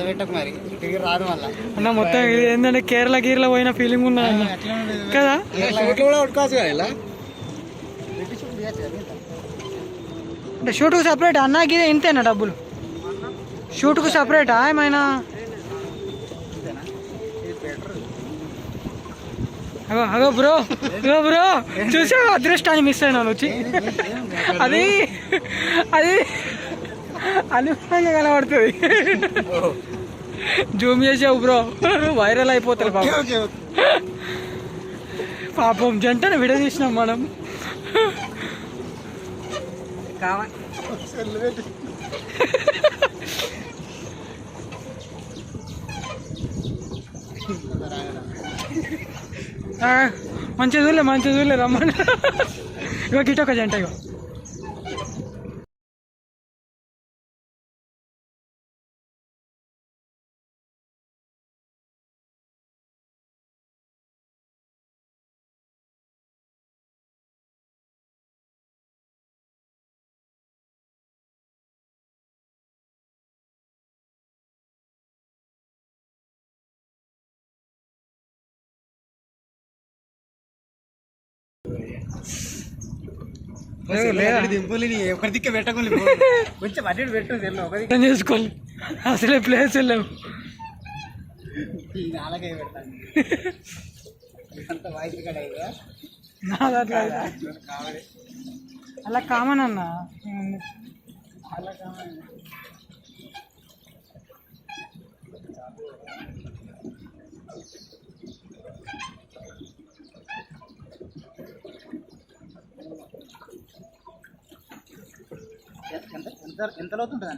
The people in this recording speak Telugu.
పెట్టకు మరి. తిరిగి రాదు మళ్ళా. అన్న మొత్తం ఇది ఏంటంటే కేరళ గీరళ పోయిన ఫీలింగ్ అన్న? కదా? కూడా కదా ఇలా? అంటే షూట్కు సపరేట్ అన్నకి ఇది ఇంతేనా డబ్బులు? షూట్కు సపరేటా ఏమైనా? అగో అగో బ్రో అగో బ్రో చూసావు? అదృష్టాన్ని మిస్ అయినాను వచ్చి. అది అది అనుమానంగా కనబడుతుంది. జూమ్ చేసావు బ్రో. వైరల్ అయిపోతుంది పాపం. పాపం జంటను విడదీసినాం మనం. కావాలి. ఆ, మంచిగా చూడలే మంచిగా చూడలే రమ్మని. ఇగో గిట్ట ఒక జంట ఇగో. చేసుకోవాలి అసలే ప్లేస్ వెళ్ళాము అలా కామన్ అన్న. అలా కావాలి ఎంత ఎంత ఎంత లోతుంటుంది